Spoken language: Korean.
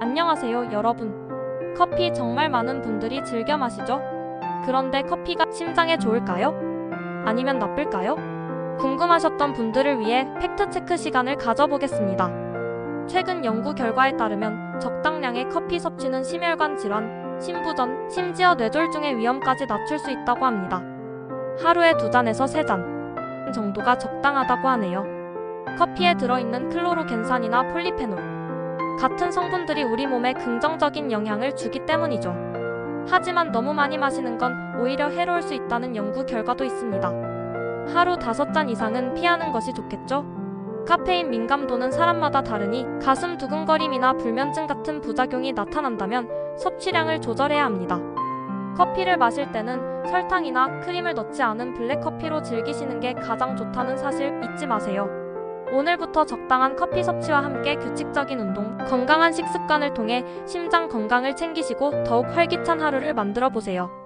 안녕하세요, 여러분. 커피 정말 많은 분들이 즐겨 마시죠? 그런데 커피가 심장에 좋을까요? 아니면 나쁠까요? 궁금하셨던 분들을 위해 팩트체크 시간을 가져보겠습니다. 최근 연구 결과에 따르면 적당량의 커피 섭취는 심혈관 질환, 심부전, 심지어 뇌졸중의 위험까지 낮출 수 있다고 합니다. 하루에 두 잔에서 세 잔 정도가 적당하다고 하네요. 커피에 들어있는 클로로겐산이나 폴리페놀 같은 성분들이 우리 몸에 긍정적인 영향을 주기 때문이죠. 하지만 너무 많이 마시는 건 오히려 해로울 수 있다는 연구 결과도 있습니다. 하루 다섯 잔 이상은 피하는 것이 좋겠죠? 카페인 민감도는 사람마다 다르니 가슴 두근거림이나 불면증 같은 부작용이 나타난다면 섭취량을 조절해야 합니다. 커피를 마실 때는 설탕이나 크림을 넣지 않은 블랙커피로 즐기시는 게 가장 좋다는 사실 잊지 마세요. 오늘부터 적당한 커피 섭취와 함께 규칙적인 운동, 건강한 식습관을 통해 심장 건강을 챙기시고 더욱 활기찬 하루를 만들어 보세요.